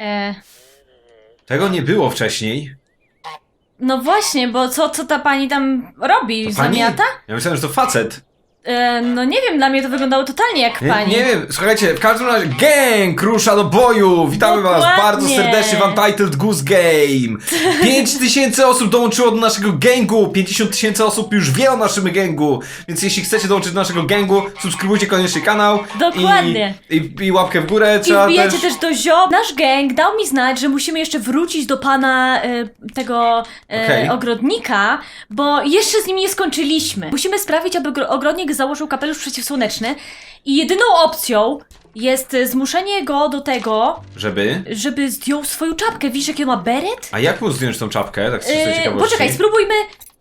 E, Tego nie było wcześniej. no właśnie, bo co, co ta pani tam robi? To pani? Zamiata? Ja myślałem, że to facet. E, no nie wiem, dla mnie to wyglądało totalnie jak Nie, pani. nie wiem, słuchajcie, w każdym razie gang rusza do boju! Witamy was Dokładnie. bardzo serdecznie w Untitled Goose Game! 5 tysięcy osób dołączyło do naszego gangu, 50 tysięcy osób już wie o naszym gangu, więc jeśli chcecie dołączyć do naszego gangu, subskrybujcie koniecznie kanał. Dokładnie. I, i, i łapkę w górę I trzeba wbijacie też... też do ziob. Nasz gang dał mi znać, że musimy jeszcze wrócić do pana e, tego e, Okej. ogrodnika, bo jeszcze z nim nie skończyliśmy. Musimy sprawić, aby ogro- ogrodnik założył kapelusz przeciwsłoneczny i jedyną opcją jest zmuszenie go do tego, Żeby... żeby zdjął swoją czapkę. Widzisz, jaki on ma beret? A jak mu zdjąć tą czapkę, tak z czystej Yy, ciekawości? poczekaj, spróbujmy.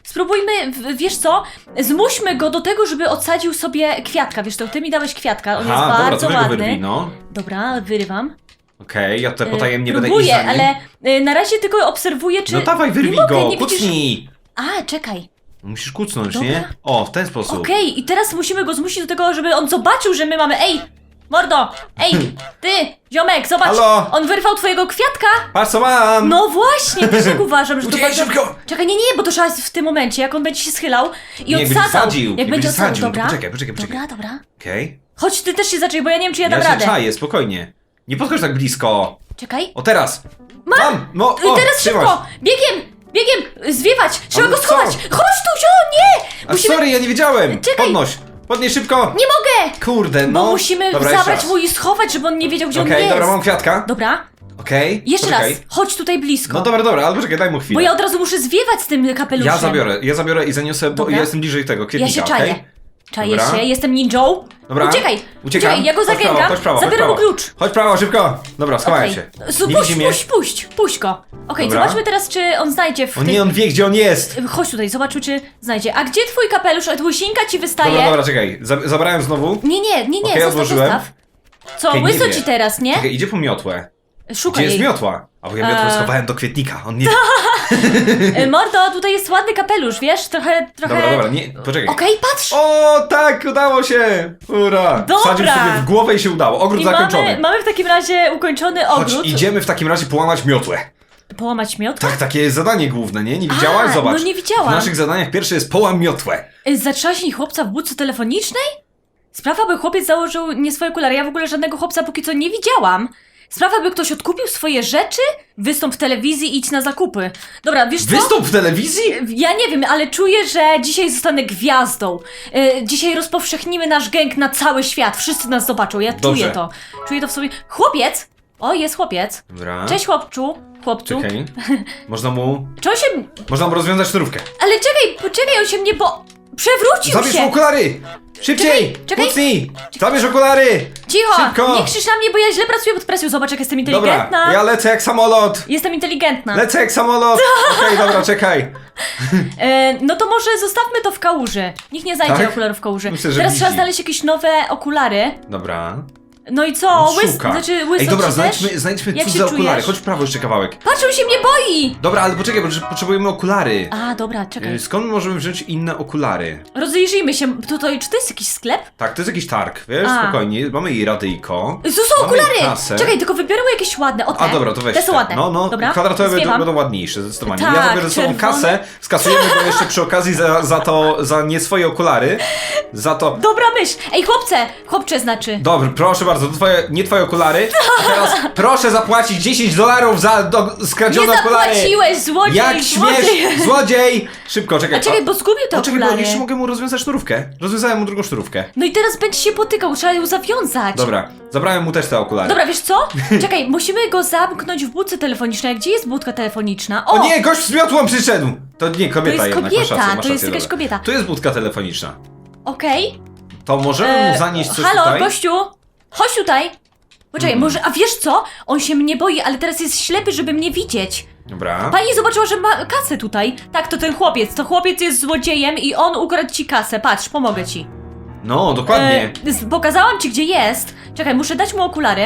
Spróbujmy, w- wiesz co? Zmuśmy go do tego, żeby odsadził sobie kwiatka. Wiesz, to ty mi dałeś kwiatka, on Aha, jest dobra, bardzo to weź go ładny. wyrwij, no. Dobra, wyrywam. Okej, ja tutaj E, potajemnie będę iść Próbuję, za nim. ale e, na razie tylko obserwuję, czy... No dawaj, wyrwij mogę, go, nie widzisz- kucnij! A, czekaj. Musisz kucnąć, Dobra. nie? O, w ten sposób. Okej, i teraz musimy go zmusić do tego, żeby on zobaczył, że my mamy... Ej! Mordo! Ej! Ty! Ziomek, zobacz! Halo? On wyrwał twojego kwiatka! Patrz co mam! No właśnie, też tak uważam, że to Uciekaj bardzo... szybko! Czekaj, nie, nie, bo to trzeba w tym momencie, jak on będzie się schylał i Nie, jak będzie odsadzał. sadził, jak będzie odsadzał, sadził, no to dobra? poczekaj, poczekaj, poczekaj. Dobra, dobra. Okej. Chodź, ty też się zaczęli, bo ja nie wiem, czy ja dam Ja się radę. czaję, spokojnie. Nie podchodź tak blisko. Czekaj. O, teraz! Mam! No, I o, teraz trzymasz. szybko! Biegiem! Biegiem! Zwiewać! Trzeba Ale go co? schować! Chodź tu, zio! Nie! A Musimy... sorry, ja nie wiedziałem! Czekaj. Podnoś! Podnieś szybko! Nie mogę! Kurde, Bo no. musimy dobra, jeszcze zabrać raz. mu i schować, żeby on nie wiedział, gdzie Okej, on jest. dobra, mam kwiatka. Dobra. Okej. Jeszcze poczekaj. raz. Chodź tutaj blisko. No dobra, dobra, ale poczekaj, daj mu chwilę. Bo ja od razu muszę zwiewać z tym kapeluszem. Ja zabiorę, ja zabiorę i zaniosę, bo Dobra. ja jestem bliżej tego Ja kwietnika, się czaję. Czaję Dobra. się, jestem ninją. Dobra. Uciekaj! Uciekam. Uciekaj, ja go Chodź prawo, zagęgam, chodź prawo, zabiorę chodź mu prawo. klucz. Chodź prawo, szybko! Dobra, schowałem Okej. się. Su- Nie Puść, widzi mnie? puść, puść, puść go. Okej, Dobra. zobaczmy teraz, czy on znajdzie w O tej... nie, on wie, gdzie on jest! Chodź tutaj, zobaczmy, czy znajdzie. A gdzie twój kapelusz? Od łysinka ci wystaje? Dobra, dobra, czekaj. Za zabrałem znowu. Nie, nie, nie, nie, Okej, zostaw, odłożyłem. zostaw. Co, Okej, nie łyso wie. ci teraz, nie? Czekaj, idzie po miotłę. Szukaj Gdzie jest jej. miotła? A bo ja miotłę Eee. schowałem do kwietnika. On nie. E, Mordo, tutaj jest ładny kapelusz, wiesz? Trochę, trochę... Dobra, dobra, nie. Poczekaj. Okej, patrz! O, tak, udało się! Ura! Dobra. Wsadził sobie w głowę i się udało. Ogród I zakończony. mamy, mamy w takim razie ukończony Chodź, ogród. idziemy w takim razie połamać miotłę. Połamać miotłę? Tak, takie jest zadanie główne, nie? Nie widziałaś? A, Zobacz. no nie widziałam. W naszych zadaniach pierwsze jest połam miotłę. E, Zatrzaśnij chłopca w budce telefonicznej? Sprawa, by chłopiec założył nie swoje okulary. Ja w ogóle żadnego chłopca póki co nie widziałam. Sprawa, by ktoś odkupił swoje rzeczy? Wystąp w telewizji i idź na zakupy. Dobra, wiesz co? Wystąp w telewizji? Ja nie wiem, ale czuję, że dzisiaj zostanę gwiazdą. E, dzisiaj rozpowszechnimy nasz gęg na cały świat. Wszyscy nas zobaczą. Ja Dobrze. czuję to. Czuję to w sobie. Chłopiec! O, jest chłopiec. Dobra. Cześć chłopczu. Chłopcu. Czekaj. Można mu... Czy on się... Można mu rozwiązać sznurówkę. Ale czekaj, poczekaj, on się mnie bo... Przewrócił Zabierz się! okulary! Szybciej! Czekaj, czekaj. Kucnij! Zabierz okulary! Cicho! Szybko! Nie krzycz na mnie, bo ja źle pracuję pod presją. Zobacz, jak jestem Dobra, inteligentna. ja lecę jak samolot! Jestem inteligentna. Lecę jak samolot! Okej, dobra, czekaj. E, no to może zostawmy to w kałuży. Nikt nie znajdzie Tak? okularów w kałuży. Myślę, że Teraz widzi. trzeba znaleźć jakieś nowe okulary. Dobra. No i co? On Łys, szuka. znaczy łyso Ej, dobra, znajdźmy, znajdźmy Jak się cudze okulary. czujesz? Chodź w prawo jeszcze kawałek. Patrz, on się mnie boi! Dobra, ale poczekaj, bo potrzebujemy okulary. A, dobra, czekaj. Y, Skąd możemy wziąć inne okulary? Rozejrzyjmy się. Tutaj, czy to jest jakiś sklep? Tak, to jest jakiś targ, wiesz, A. spokojnie. Mamy i radyjko. Tu są Mamy okulary! kasę. Czekaj, tylko wybieramy jakieś ładne. O te. A dobra, to weź Te są ładne. No, no, dobra. kwadratowe będą, Zwiewam. będą ładniejsze, zdecydowanie. Tak, ja zabiorę ze sobą czerwone. kasę, skasujemy go jeszcze przy okazji za, za to, za nie swoje okulary. Za to... Dobra myśl! Ej, chłopcze! Chłopcze znaczy. Dobrze, proszę bardzo, to twoje, nie twoje okulary. A teraz proszę zapłacić 10 dolarów za do, Nie skradzione okulary. zapłaciłeś, złodziej! Jak złodziej. śmiesz, złodziej! Szybko, czekaj. A czekaj, bo zgubił te Poczekaj, bo okulary. jeszcze mogę mu rozwiązać sznurówkę. Rozwiązałem mu drugą sznurówkę. No i teraz będzie się potykał, trzeba ją zawiązać. Dobra, zabrałem mu też te okulary. Dobra, wiesz co? Czekaj, musimy go zamknąć w budce telefonicznej. Gdzie jest budka telefoniczna? O! O nie, gość z miotłą przyszedł! To nie kobieta To jest jednak, kobieta, masz rację, masz to jest rację, jakaś dobra. kobieta. Tu jest budka telefoniczna. Okej. To możemy E, mu zanieść coś Halo, tutaj? gościu! Chodź tutaj! Poczekaj, Mhm. może, a wiesz co? On się mnie boi, ale teraz jest ślepy, żeby mnie widzieć. Dobra. Pani zobaczyła, że ma kasę tutaj. Tak, to ten chłopiec. To chłopiec jest złodziejem i on ukradł ci kasę. Patrz, pomogę ci. No, dokładnie. E, z- pokazałam ci, gdzie jest. Czekaj, muszę dać mu okulary.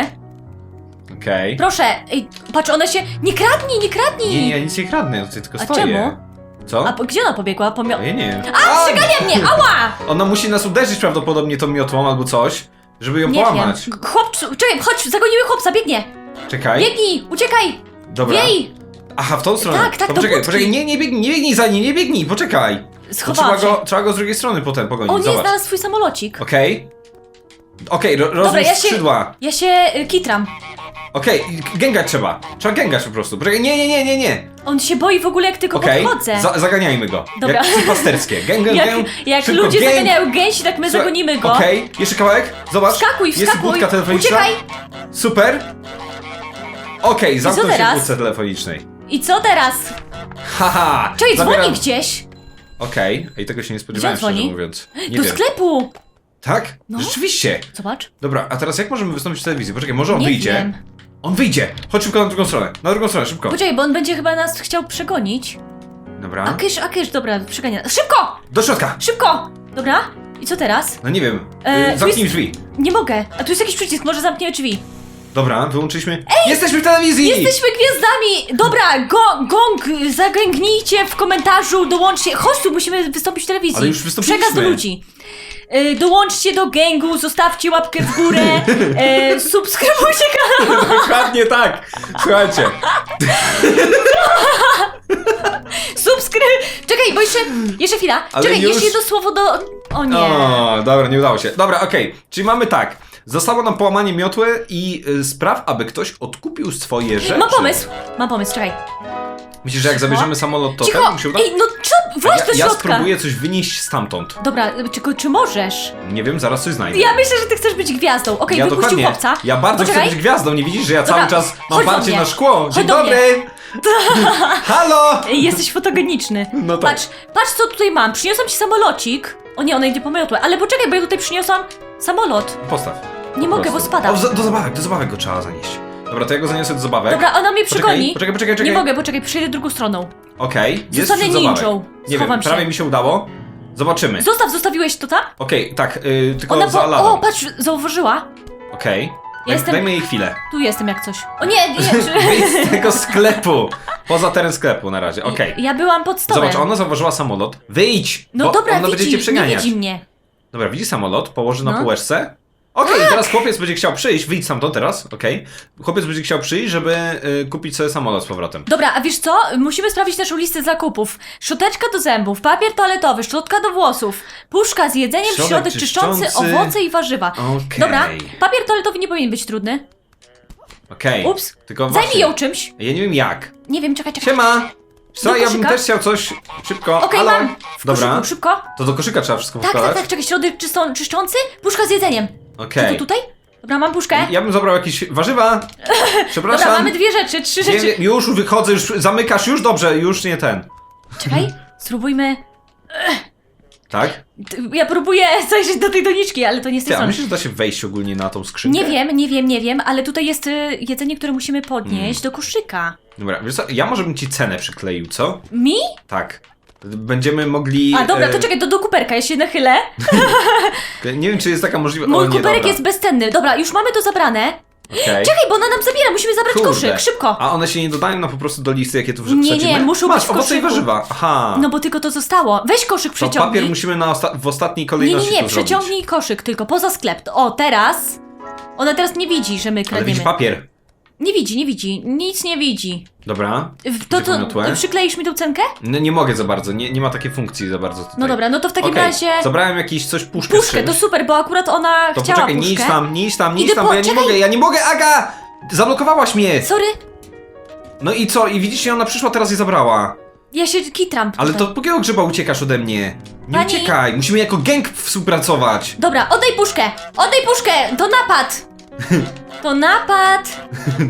Okej. Proszę, ej, patrz, ona się... Nie kradnij, nie kradnij! Nie, ja nic nie kradnę, ja tutaj tylko A stoję. czemu? Co? A po, gdzie ona pobiegła? Pomio... Ja nie wiem. A, przegania mnie! Ała! Ona musi nas uderzyć prawdopodobnie tą miotłą albo coś, żeby ją Nie wiem. połamać. Chłopcu, czekaj, chodź, zagonimy chłopca, biegnie! Czekaj. Biegnij, uciekaj! Dobra. Wiej! Aha, w tą stronę. Tak, tak, to do poczekaj, budki. poczekaj, nie, nie biegnij, nie biegnij za nim, nie biegnij, poczekaj. Bo Schowałam trzeba się. go, trzeba go z drugiej strony potem pogonić, O nie, zobacz. znalazł swój samolocik. Okej. Okej, ro, rozłóż ja się- skrzydła. Ja się y, kitram. Okej, gęgać trzeba. Trzeba gęgać po prostu. Poczekaj, nie, nie, nie, nie, nie. On się boi w ogóle jak tylko Okej, podchodzę. za, zaganiajmy go. Dobra. Jak pasterskie. Gęg, gęg, jak gęg. jak Szybko, ludzie gęg. zaganiają gęsi, tak my Słuchaj, zagonimy go. Okej, jeszcze kawałek, zobacz. Wskakuj, Jest wskakuj. budka telefoniczna. Uciekaj. Super. Okej, zamknął się w teraz? budce telefonicznej. I co teraz? Haha! Zabieram- dzwoni gdzieś. Okej, i tego się nie spodziewałem, Gdzie on szczerze dzwoni? mówiąc. Nie Do wiem. sklepu. Tak? No. Rzeczywiście. Zobacz. Dobra, a teraz jak możemy wystąpić w telewizji? Poczekaj, może on Nie wyjdzie? wiem. On wyjdzie! Chodź szybko na drugą stronę. Na drugą stronę, szybko. Poczekaj, bo on będzie chyba nas chciał przegonić. Dobra. A kysz, a kysz, dobra, przegania. Szybko! Do środka! Szybko! Dobra. I co teraz? No nie wiem. E, Y, Zamknij drzwi. Nie mogę. A tu jest jakiś przycisk, może zamkniemy drzwi. Dobra, wyłączyliśmy. Jesteśmy w telewizji! Jesteśmy gwiazdami! Dobra, go, gong, zagęgnijcie w komentarzu, dołączcie. Chodź tu, musimy wystąpić w telewizji. Ale już wystąpiliśmy. Przekaz do ludzi. Y, dołączcie do gęgu, zostawcie łapkę w górę, y, subskrybujcie kanał. Dokładnie tak! Słuchajcie. Subskryb... Czekaj, bo jeszcze, jeszcze chwila. Ale Czekaj, już- jeszcze jedno słowo do... O nie. O, dobra, nie udało się. Dobra, okej. Czyli mamy tak. Zostało nam połamanie miotły i y, spraw, aby ktoś odkupił swoje rzeczy. Mam pomysł, mam pomysł, czekaj. Myślisz, że jak Cicho. zabierzemy samolot, to Cicho! ten się uda? Ej, no? Właź ja, do ja środka. spróbuję coś wynieść stamtąd. Dobra, czy, czy możesz? Nie wiem, zaraz coś znajdę. Ja myślę, że ty chcesz być gwiazdą. Okej, ja wypuścił dokładnie. chłopca. Ja bardzo Poczekaj. chcę być gwiazdą, nie widzisz, że ja Dobra, cały czas mam chodź do parcie mnie. na szkło. Dzień Chodź do dobry! Halo! Ej, Jesteś fotogeniczny. No tak. Patrz, patrz co tutaj mam. Przyniosłam ci samolocik. O nie, ona idzie po miotłę. Ale poczekaj, bo ja tutaj przyniosłam samolot. Postaw. Nie mogę, bo spada. O, za- do zabawek, do zabawek go trzeba zanieść. Dobra, to ja go zaniosę do zabawek. Dobra, ona mnie Poczekaj, przegoni. poczekaj, poczekaj, czekaj. Nie mogę, poczekaj, przejdę drugą stroną. Okej, jest Zostanę wśród zabawek. ninją. Nie Schowam wiem, się. prawie mi się udało. Zobaczymy. Zostaw, zostawiłeś to tam? Okej, tak, y, tylko Ona za po... O, patrz, zauważyła. Okej. Daj, jestem- Dajmy jej chwilę. Tu jestem jak coś. O nie, nie, czy... Z tego sklepu. Poza teren sklepu na razie, okej. Ja byłam pod stołem. Zobacz, ona zauważyła samolot. Wyjdź! No bo dobra, ona będzie cię widzi, nie przeganiać. widzi mnie. Dobra, widzi samolot, położy na No. półeczce. Okej, teraz chłopiec będzie chciał przyjść, wyjdź stamtąd teraz, okej. Chłopiec będzie chciał przyjść, żeby y, kupić sobie samolot z powrotem. Dobra, a wiesz co? Musimy sprawdzić naszą listę zakupów. Szczoteczka do zębów, papier toaletowy, szczotka do włosów, puszka z jedzeniem, Środek środek czyszczący, czyszczący. owoce i warzywa. Okej. Dobra, papier toaletowy nie powinien być trudny. Okej. Ups, Tylko Zajmij właśnie, ją czymś. Ja nie wiem jak. Nie wiem, czekaj, czekaj. Siema! Co, Do ja bym koszyka? też chciał coś szybko. Okej, Halo? mam. W Dobra. koszyku, szybko. To do koszyka trzeba wszystko Tak, tak, wkładać? tak, czekaj, środek czystą, czyszczący, puszka z jedzeniem. Okej. to tutaj? Dobra, mam puszkę. Ja bym zabrał jakieś warzywa. Przepraszam. Dobra, mamy dwie rzeczy, trzy Nie, rzeczy. nie, już wychodzę, już zamykasz, już dobrze, już nie ten. Czekaj, spróbujmy. Tak? T- Ja próbuję zajrzeć do tej doniczki, ale to nie z tej Ty, a strony. myślisz, że da się wejść ogólnie na tą skrzynkę? Nie wiem, nie wiem, nie wiem, ale tutaj jest y, jedzenie, które musimy podnieść Mm. do koszyka. Dobra, wiesz co, ja może bym ci cenę przykleił, co? Mi? Tak. Będziemy mogli... A dobra, e, to czekaj, to do kuperka, ja się nachylę. Nie wiem, czy jest taka możliwość... Mój o, nie, kuperek dobra. jest bezcenny. Dobra, już mamy to zabrane. Okej. Czekaj, bo ona nam zabiera, musimy zabrać Kurde. koszyk, szybko. A one się nie dodają na po prostu do listy, jakie tu Nie, wsadzimy? nie, muszą Masz, być w owoce i warzywa. Aha. No bo tylko to zostało. Weź koszyk to przeciągnij. papier musimy na osta- w ostatniej Nie, kolejności nie, nie, zrobić. przeciągnij koszyk, tylko poza sklep. O, teraz. Ona teraz nie widzi, że my Ale kradniemy. widzi papier. Nie widzi, nie widzi, nic nie widzi. Dobra. W- To, to, przykleisz mi tą cenkę? No, nie mogę za bardzo, nie, nie ma takiej funkcji za bardzo tutaj. No dobra, no to w takim Okej, razie... Zabrałem jakiś coś, puszkę z Puszkę, czymś. to super, bo akurat ona To chciała poczekaj, nie puszkę. idź tam, nie idź tam, nie Idę tam, po- bo ja nie czekaj. mogę, ja nie mogę, Aga! Zablokowałaś mnie! Sorry, No i co? I widzicie, ona przyszła teraz i zabrała. ja się kitram. Ale tutaj. to po jakiego grzyba uciekasz ode mnie? Nie Pani- uciekaj, musimy jako gang współpracować. Dobra, oddaj puszkę! Oddaj puszkę! To napad! To napad!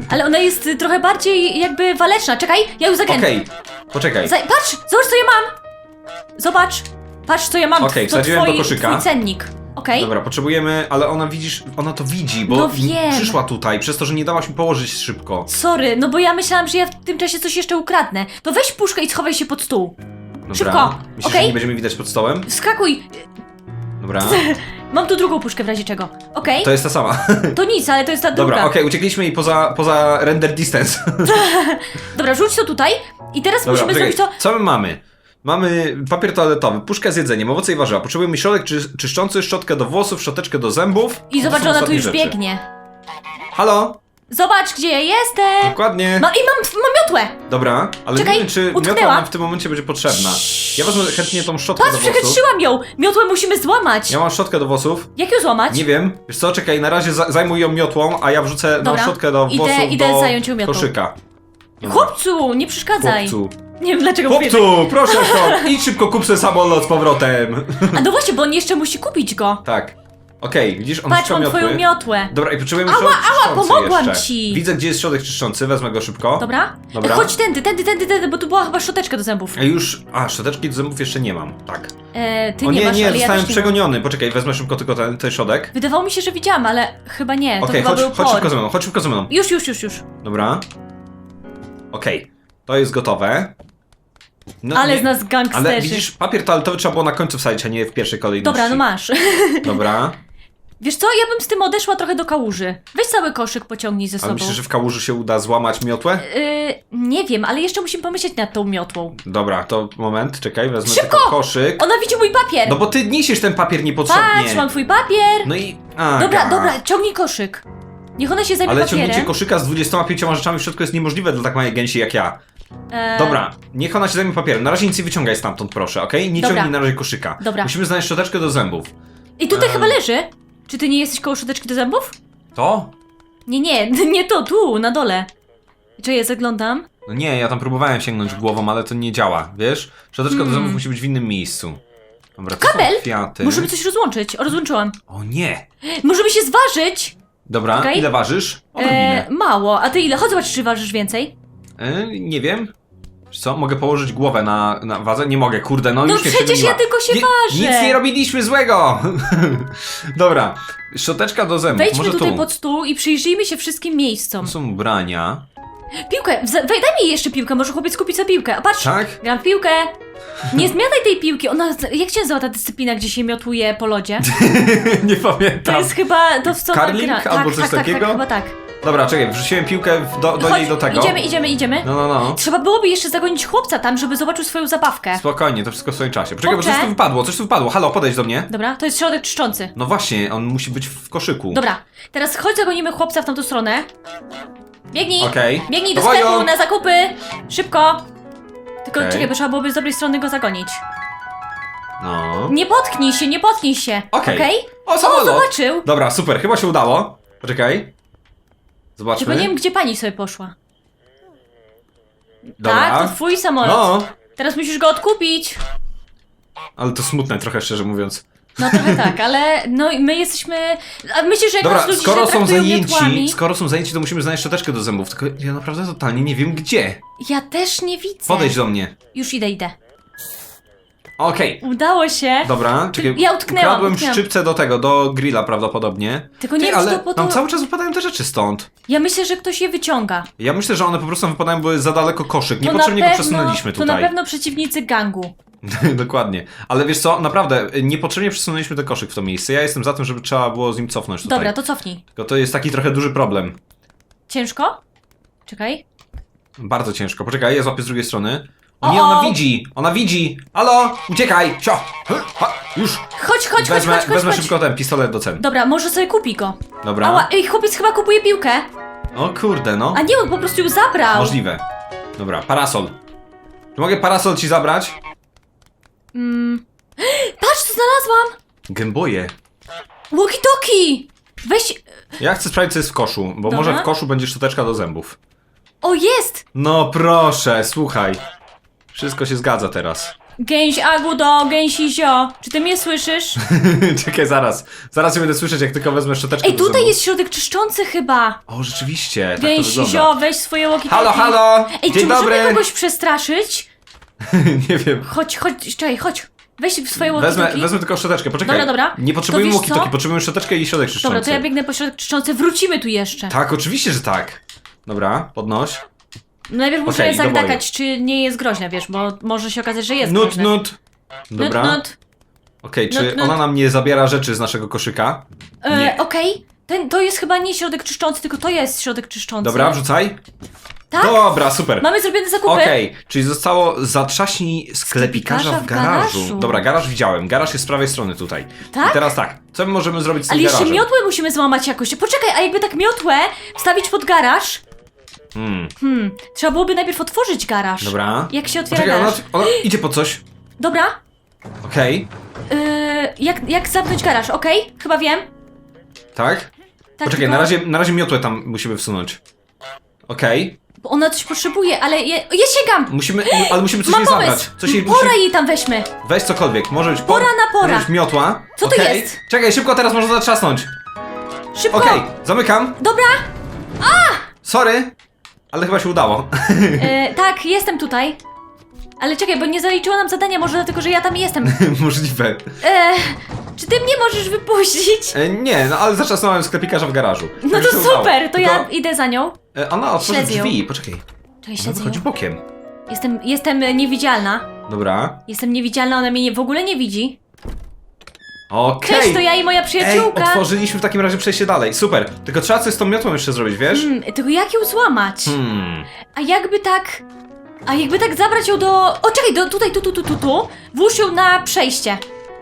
Ale ona jest trochę bardziej jakby waleczna. Czekaj, ja ją zakręcę. Okej, poczekaj. Za- Patrz! Zobacz, co ja mam! Zobacz! Patrz, co ja mam. Okej, to wsadziłem do twoi, koszyka. Twój cennik. Okej? Dobra, potrzebujemy, ale ona widzisz, ona to widzi, bo No wiem. przyszła tutaj, przez to, że nie dałaś mi położyć szybko. Sorry, no bo ja myślałam, że ja w tym czasie coś jeszcze ukradnę. To weź puszkę i schowaj się pod stół. Dobra. Szybko, Myślisz, okej? że nie będziemy widać pod stołem? Skakuj! Dobra. Mam tu drugą puszkę w razie czego. Okej? To jest ta sama. To nic, ale to jest ta druga. Dobra, okej, uciekliśmy jej poza, poza render distance. Dobra, rzuć to tutaj i teraz Dobra, musimy czekaj, zrobić to... co my mamy? Mamy papier toaletowy, puszkę z jedzeniem, owoce i warzywa. Potrzebujemy środek czy, czyszczący, szczotkę do włosów, szczoteczkę do zębów. I To zobacz, są ona tu ostatnie już rzeczy. biegnie. Halo? Zobacz, gdzie ja jestem! Dokładnie. No i mam, mam miotłę! Dobra, ale Czekaj, nie wiem, czy utknęła. miotła nam w tym momencie będzie potrzebna. Ja wezmę chętnie tą szczotkę Patrz, do włosów. przechytrzyłam ją! Miotłę musimy złamać! Ja mam szczotkę do włosów. Jak ją złamać? Nie wiem. Wiesz co, czekaj, na razie za zajmuj ją miotłą, a ja wrzucę tą Dobra. szczotkę do Idę- włosów idę do zająć ją miotłą. koszyka. Dobra. Chłopcu, nie przeszkadzaj! Chłopcu. Nie wiem dlaczego mówię Chłopcu, proszę stąd, idź szybko kup sobie samolot z powrotem. tak. A no właśnie, bo on jeszcze musi kupić go. tak. Okej, widzisz, on Patrz, mam twoją miotły. miotłę. Dobra, i potrzebujemy Ała, środek ała, czyszczący pomogłam jeszcze. ci. Widzę, gdzie jest środek czyszczący, wezmę go szybko. Dobra? Dobra. Chodź tędy, tędy, tędy, tędy, bo tu była chyba szczoteczka do zębów. A już, a, szczoteczki do zębów jeszcze nie mam, tak. E, ty o nie, nie, masz, nie, ale ja zostałem też nie mam. przegoniony. Poczekaj, wezmę szybko tylko ten, ten środek. Wydawało mi się, że widziałam, ale chyba nie, to Okej, chyba chodź, był chodź por. szybko ze mną, chodź szybko ze mną. Już, już, już, już. Dobra. Okej, to jest gotowe. No, ale nie- z nas gangsterzy. Ale widzisz, papier toaletowy trzeba było na końcu wsadzić, a nie w pierwszej kolejności. Dobra, no masz. Dobra, Wiesz co, ja bym z tym odeszła trochę do kałuży. Weź cały koszyk, pociągnij ze a sobą. myślisz, że w kałuży się uda złamać miotłę? Yy, nie wiem, ale jeszcze musimy pomyśleć nad tą miotłą. Dobra, to moment, czekaj, wezmę Szybko! tylko koszyk. Ona widzi mój papier! No bo ty niesiesz ten papier niepotrzebnie. Patrz, mam twój papier! No i... Dobra, dobra, ciągnij koszyk. Niech ona się zajmie Ale papierem. ciągnięcie koszyka z 25 rzeczami w środku jest niemożliwe dla tak małej gęsi jak ja. E, Dobra, niech ona się zajmie papierem. Na razie nic nie wyciągaj stamtąd, proszę, okej? Nie Dobra. ciągnij na razie koszyka. Dobra. Musimy znaleźć szczoteczkę do zębów. I tutaj Em. chyba leży. Czy ty nie jesteś koło szczoteczki do zębów? To? Nie, nie, nie to, tu, na dole. Czy ja zaglądam? No nie, ja tam próbowałem sięgnąć głową, ale to nie działa, wiesz? Szczoteczka do Hmm. zębów musi być w innym miejscu. Dobra, to Kabel? są kwiaty. Możemy coś rozłączyć. O, rozłączyłam. O nie! Możemy się zważyć! Dobra, Okej. ile ważysz? Odrobinę. E, mało. A ty ile? Chodź zobacz, czy ważysz więcej. E, nie wiem. Co, mogę położyć głowę na, na wadze? Nie mogę, kurde, no, No już mnie przecież ja tylko się nie, ważę. Nic nie robiliśmy złego! Dobra, szczoteczka do zębów, Wejdźmy może tutaj tu. pod stół i przyjrzyjmy się wszystkim miejscom. Tu są ubrania. Piłkę! Wej, daj mi jeszcze piłkę, może chłopiec kupi sobie piłkę. A patrz! Tak? Gram w piłkę! Nie zmiataj tej piłki. Ona, jak się nazywa ta dyscyplina, gdzie się miotuje po lodzie? nie To pamiętam. jest chyba to, w co Curling ta gra. albo tak, coś tak, tak, takiego? Tak, chyba tak. Dobra, czekaj, wrzuciłem piłkę w- do, do Chodź, niej do tego. Idziemy, idziemy, idziemy. No, no, no. Trzeba byłoby jeszcze zagonić chłopca tam, żeby zobaczył swoją zabawkę. Spokojnie, to wszystko w swoim czasie. Poczekaj, bo Chłopcze. coś tu wypadło, coś tu wypadło. Halo, podejdź do mnie. Dobra, to jest środek czyszczący. No właśnie, on musi być w koszyku. Dobra, teraz chodź zagonimy chłopca w tamtą stronę. Biegnij! Okej. Biegnij do Dawaj, sklepu ją. na zakupy! Szybko! Tylko Okej. czekaj, bo trzeba byłoby z dobrej strony go zagonić. No. Nie potknij się, nie potknij się. Okej. O, O, zobaczył! Dobra, super, chyba się udało. Poczekaj. Zobaczmy. Tylko nie wiem, gdzie pani sobie poszła. Dobra. Tak, to twój samolot. No, Teraz musisz go odkupić. ale to smutne trochę, szczerze mówiąc. No trochę tak, ale no i my jesteśmy... A myślisz, że jak Dobra, nas ludzie skoro są traktują zajęci, miotłami? skoro są zajęci, to musimy znaleźć szczoteczkę do zębów. Tylko ja naprawdę totalnie nie wiem gdzie. Ja też nie widzę. Podejdź do mnie. Już idę, idę. Okej. Udało się. Dobra, czekaj. ja utknęłam, Ukradłem utknęłam. szczypce do tego, do grilla prawdopodobnie. Tylko nie Ty, wiem, czy ale to po nam to... cały czas wypadają te rzeczy stąd. Ja myślę, że ktoś je wyciąga. Ja myślę, że one po prostu wypadają, jest za daleko koszyk. To na Niepotrzebnie go pewno- przesunęliśmy To na tutaj. pewno przeciwnicy gangu. Dokładnie. Ale wiesz co, naprawdę, niepotrzebnie przesunęliśmy ten koszyk w to miejsce. Ja jestem za tym, żeby trzeba było z nim cofnąć tutaj. Dobra, to cofnij. Tylko to jest taki trochę duży problem. Ciężko? Czekaj. Bardzo ciężko. Poczekaj, ja złapię z drugiej strony. O nie, o. ona widzi! Ona widzi! Halo! Uciekaj! Sio! Hy, ha, Już! Chodź, chodź, Wezmę, chodź, chodź, wezmę chodź. szybko ten pistolet do cen. Dobra, może sobie kupi go. Dobra. Ała, ej, chłopiec chyba kupuje piłkę. O kurde, no. A nie, on po prostu ją zabrał. Możliwe. Dobra, parasol. Czy mogę parasol ci zabrać? Mm. Patrz, co znalazłam! Gęboje. Walkie-talkie! Weź... Ja chcę sprawdzić, co jest w koszu, bo Dobra. może w koszu będzie szczoteczka do zębów. O, jest! No proszę, słuchaj. Wszystko się zgadza teraz. Gęś agudo, gęsi zio. Czy ty mnie słyszysz? Czekaj, zaraz. Zaraz się będę słyszeć, jak tylko wezmę szczoteczkę Ej, do tutaj zębów. jest środek czyszczący chyba. O, rzeczywiście, tak to Gęsi wygląda. zio, weź swoje walkie-talkie. Halo, halo! Ej, Dzień czy dobry! możemy kogoś przestraszyć? Nie wiem. Chodź, chodź, czekaj, chodź. Weź swoje Wezmę, walkie-talkie. wezmę tylko szczoteczkę, poczekaj. Dobra, dobra. Nie To potrzebujemy wiesz walkie-talkie, co? potrzebujemy szczoteczkę i środek czyszczący. Dobra, to ja biegnę po środek czyszczący. Wrócimy tu jeszcze. Tak, oczywiście, że tak. Dobra, podnoś. No najpierw muszę Okej, do zagdakać, czy nie jest groźna, wiesz, bo może się okazać, że jest Nut, groźna. nut. Dobra. Nut, nut. Okej, czy Nut, nut. ona nam nie zabiera rzeczy z naszego koszyka? E, Nie. Okej, Ten to jest chyba nie środek czyszczący, tylko to jest środek czyszczący. Dobra, wrzucaj. Tak? Dobra, super. Mamy zrobione zakupy. Okej, czyli zostało zatrzaśnij sklepikarza w Sklepikarza w garażu. garażu. Dobra, garaż widziałem. Garaż jest z prawej strony tutaj. Tak? I teraz tak, co my możemy zrobić z tym Ale jeszcze garażem? miotłę musimy złamać jakoś. Poczekaj, a jakby tak miotłę wstawić pod garaż? Hmm, Hmm, trzeba byłoby najpierw otworzyć garaż. dobra. Jak się otwiera Poczekaj, ona, garaż? ona idzie po coś. Dobra. Okej, Yy, jak, jak zamknąć garaż, okej? Chyba wiem. tak? Tak, Poczekaj, tylko- na razie, na razie miotłę tam musimy wsunąć. Okej, Bo ona coś potrzebuje, ale je, ja sięgam! musimy, ale musimy coś Mam jej pomysł! zabrać. Coś jej Pora musi... jej tam weźmy. Weź cokolwiek, może być por... Pora na pora. Może być miotła. Co to Okej. jest? Czekaj, szybko teraz można zatrzasnąć. Szybko! Okej, zamykam. Dobra, Sorry, ale chyba się udało. e, tak, jestem tutaj. Ale czekaj, bo nie zaliczyło nam zadania, może dlatego, że ja tam jestem. Możliwe. E, czy ty mnie możesz wypuścić? E, nie, no ale zaczasnąłem sklepikarza w garażu. No Także to się udało. super, to ja Tylko, idę za nią. E, ona otworzy drzwi, poczekaj. Ja Ona wychodzi ją. bokiem. Jestem, jestem e, niewidzialna. Dobra. Jestem niewidzialna, ona mnie nie, w ogóle nie widzi. Okej. Cześć, to ja i moja Ej, przyjaciółka. otworzyliśmy w takim razie przejście dalej. Super. Tylko trzeba coś z tą miotłą jeszcze zrobić, wiesz? Hmm, tylko jak ją złamać? Hmm. A jakby tak... A jakby tak zabrać ją do... O, czekaj, do, tutaj, tu, tu, tu, tu, tu. Włóż ją na przejście.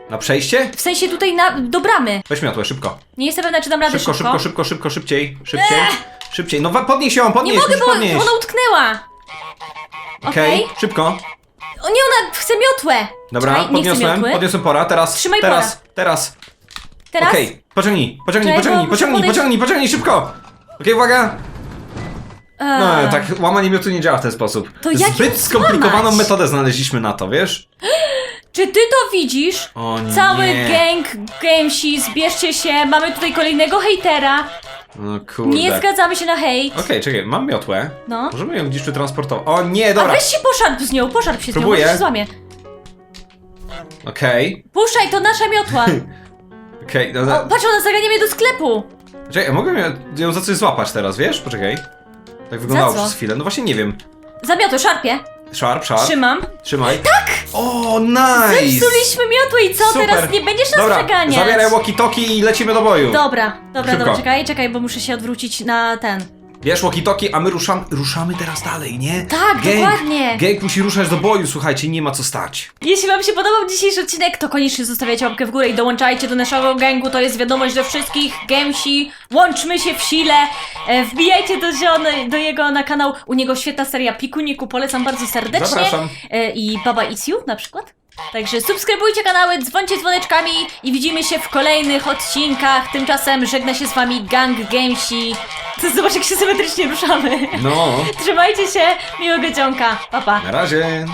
Na przejście? W sensie tutaj na... do bramy. Weź miotłę, szybko. Nie jestem pewna, czy dam radę Szybko, szybko. szybko, szybko, szybko, szybciej. Szybciej. Szybciej. No wa- podnieś ją, Nie podnieś, mogę, musisz bo podnieść. ona utknęła. Okej, Okej. szybko. O nie, ona chce miotłę. Dobra, Czekaj, nie podniosłem, miotły. podniosłem pora, teraz, Trzymaj teraz, teraz. Teraz? Okej, pociągnij, pociągnij, Czekaj, pociągnij, muszę pociągnij, podejść- pociągnij, pociągnij, szybko! Okej, uwaga! No, Eee, tak, łamanie miotu nie działa w ten sposób. To jak ją Zbyt skomplikowaną złamać? metodę znaleźliśmy na to, wiesz? Czy ty to widzisz? O nie. Cały gang gamesi, zbierzcie się, mamy tutaj kolejnego hejtera. No kurde. Nie zgadzamy się na hejt. Okej, czekaj, mam miotłę. No. Możemy ją gdzieś przetransportować. O nie, A dobra. weź się poszarp z nią, poszarp się z nią, Próbuję. może się złamie. Okej, Puszczaj, to nasza miotła. okej. no, O, patrz, ona zagania mnie do sklepu. Czekaj, mogę ją- ją za coś złapać teraz, wiesz? Poczekaj. Tak wyglądało co? przez chwilę. No właśnie nie wiem. Za miotłę, szarpie. Sharp, sharp. Trzymam. Trzymaj. Tak! O, nice! Zepsuliśmy miotłę i co? Super. Teraz nie będziesz nas Dobra, przeganiać. zabieraj walkie-talkie i lecimy do boju. Dobra, dobra, Szybko. dobra, czekaj, czekaj, bo muszę się odwrócić na ten. Bierz walkie-talkie, a my ruszam, ruszamy teraz dalej, nie? Tak, dokładnie. Gang musi ruszać do boju, słuchajcie, nie ma co stać. Jeśli wam się podobał dzisiejszy odcinek, to koniecznie zostawiajcie łapkę w górę i dołączajcie do naszego gangu. To jest wiadomość do wszystkich gamsi. Łączmy się w sile. E, wbijajcie do, ziony, do jego na kanał. U niego świetna seria Pikuniku. Polecam bardzo serdecznie. Zapraszam. E, I Baba It's You na przykład. Także subskrybujcie kanały, dzwońcie dzwoneczkami i widzimy się w kolejnych odcinkach. Tymczasem żegna się z wami Gang Gamesi. To zobacz jak się symetrycznie ruszamy. No, Trzymajcie się, miłego dzionka. Pa, pa. na razie.